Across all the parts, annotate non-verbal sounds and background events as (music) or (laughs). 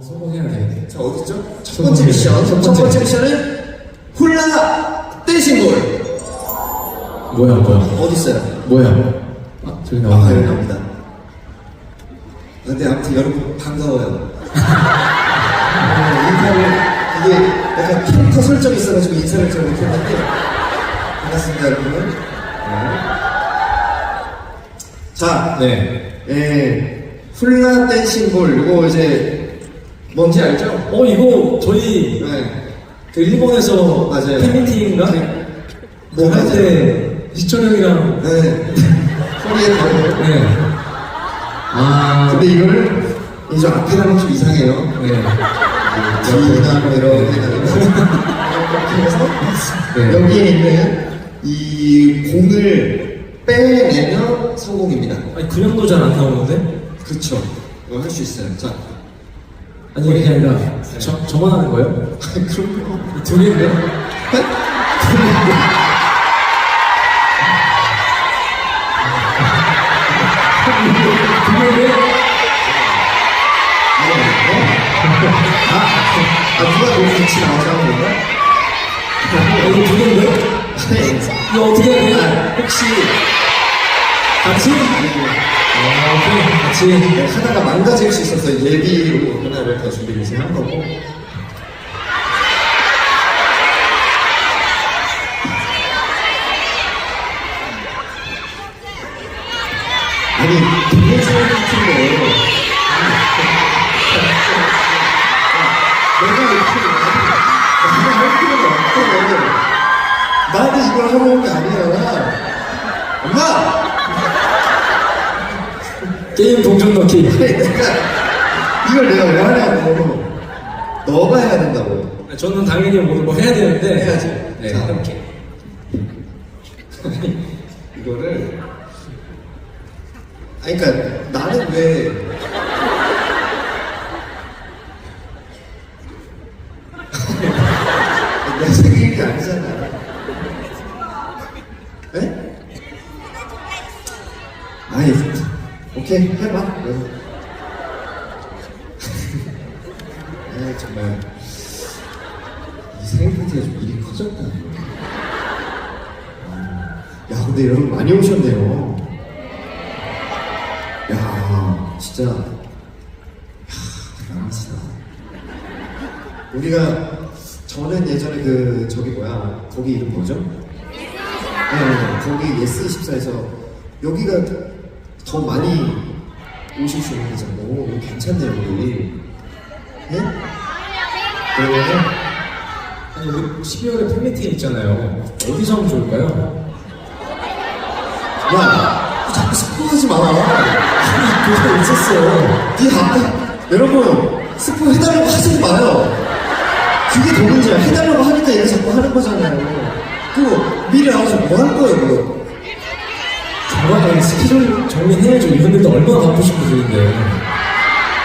성공해야 돼. 자 어디죠? 첫첫 번째 미션. 첫첫 번째. 번째 미션은 훌라 댄싱볼 뭐야, 뭐야. 어디 있어요? 뭐야. 아, 저기 아 나왔네. 여기 나옵니다. 근데 아무튼 여러분 반가워요. (laughs) 어, 인사를 이게 약간 캐릭터 설정이 있어가지고 인사를 좀 못했는데 반갑습니다 여러분. 네. 자, 네. 예, 훌라 댄싱볼 이거 이제 뭔지 알죠? 어, 이거 저희 네. 그 일본에서 맞아요. 팬미팅인가? 네. 뭐할 맞아요. 때 희철 형이랑 네. 소리에 걸고. 네. 아, 근데 이거를 이제 앞에 가면 좀 이상해요. 네. 뒤나 뭐 이렇게 해서 네. 여기에 있는 이 공을 빼내면 성공입니다. 아니 그 정도 잘 안 나오는데? 그쵸. 할 수 있어요. 자, 아니 그게 아니라 저, 저만 하는 거예요? 그럼요. 둘인데? 둘인데? 아, 아, 누가 너무 같이 하는 건가? 이거 둘인데? 네. 이거 어떻게 해야 돼? 아, 혹시 같이? 아, 오케 이, 같이. 네, 하나가 망가질 수 있어서 예비로 하나를 더 준비를 지금 한 거고. 아니, 되게 좋은 팀인데. 내가 이렇게 나는 할 필요가 없고. 나는 이걸 온게 아니야. 엄마! 게임 동전 넣기. 내가 이걸 내가 왜 하냐고. 너가 해야 된다고. 저는 당연히 오늘 뭐 해야 되는데. 해야지. 네, 자. 해볼게. 이거를. 아니, 그니까 나는 왜. (laughs) 내 생각이 아니잖아. 에? 아니, 오케이, 해봐. (laughs) 아 정말 이 생일 파티가 좀 일이 커졌다. 야 근데 여러분 많이 오셨네요. 야 진짜 야 대단하시다. 우리가 저는 예전에 그 저기 뭐야 거기 이름 뭐죠? 네, 거기 예스 24에서 여기가 더 많이 오실 수 있는 데잖아요. 오, 괜찮네요, 여기. 네? 그러면은, 아니, 우리 12월에 팬미팅 있잖아요. 어디서 하면 좋을까요? 야, 너 자꾸 스포 하지 마. 그거 있었어. 네 아까, 여러분, 스포 해달라고 하지 마요. 그게 더 문제야. 해달라고 하니까 얘가 자꾸 하는 거잖아요. 그거 미리 알아서 뭐할 거예요, 그거? 저번에 스케줄 정리해야죠. 이분들도 얼마나 바쁘신 분들인데.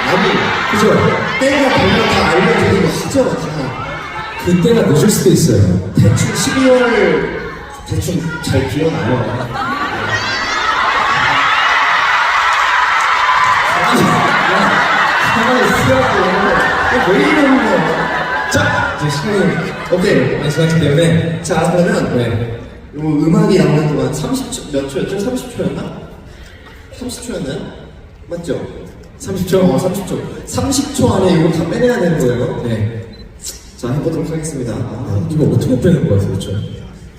아니, 그죠? 때가 되면 다 알려드리고 하죠, 다. 그때가 늦을 수도 있어요. 대충 12월 대충 잘 기억나요. 가만히 있으라고. 왜 이러는 거야? 자, 이제 시간이 오케이. 많이 지났기 때문에. 자, 그러면 네. 요 음악이 나오는 동안 30초, 몇 초였죠? 30초였나? 30초였나요? 맞죠? 30초? 어, 30초. 30초 안에 이거 다 빼내야 되는 거예요. 네. 자, 해보도록 하겠습니다. 아, 이거 어떻게 빼는 거야, 도대체?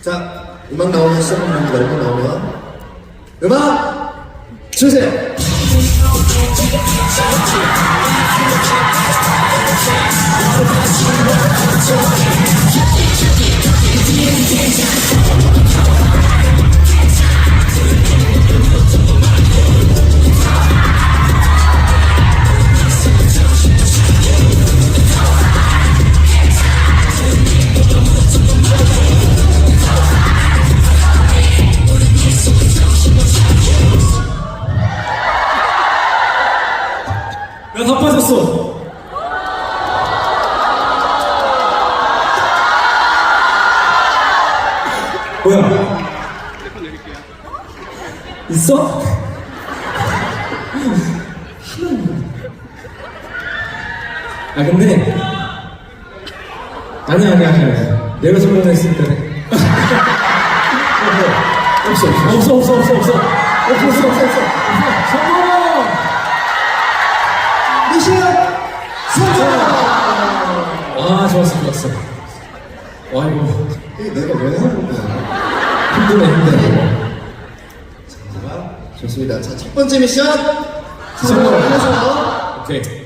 자, 음악 나오면 시작합니다. 음악 나오면. 음악! 주세요! 뭐야? 있어? 아 근데 아니 아니 아니 아니 내가 때 (laughs) 없어 없어 없어 없어 없어 없어 없어 없어 없어 이게 내가 왜 하는 거야? 힘드네 힘드네 자, 좋습니다. 자, 첫 번째 미션 성공을 성공. 해서 오케이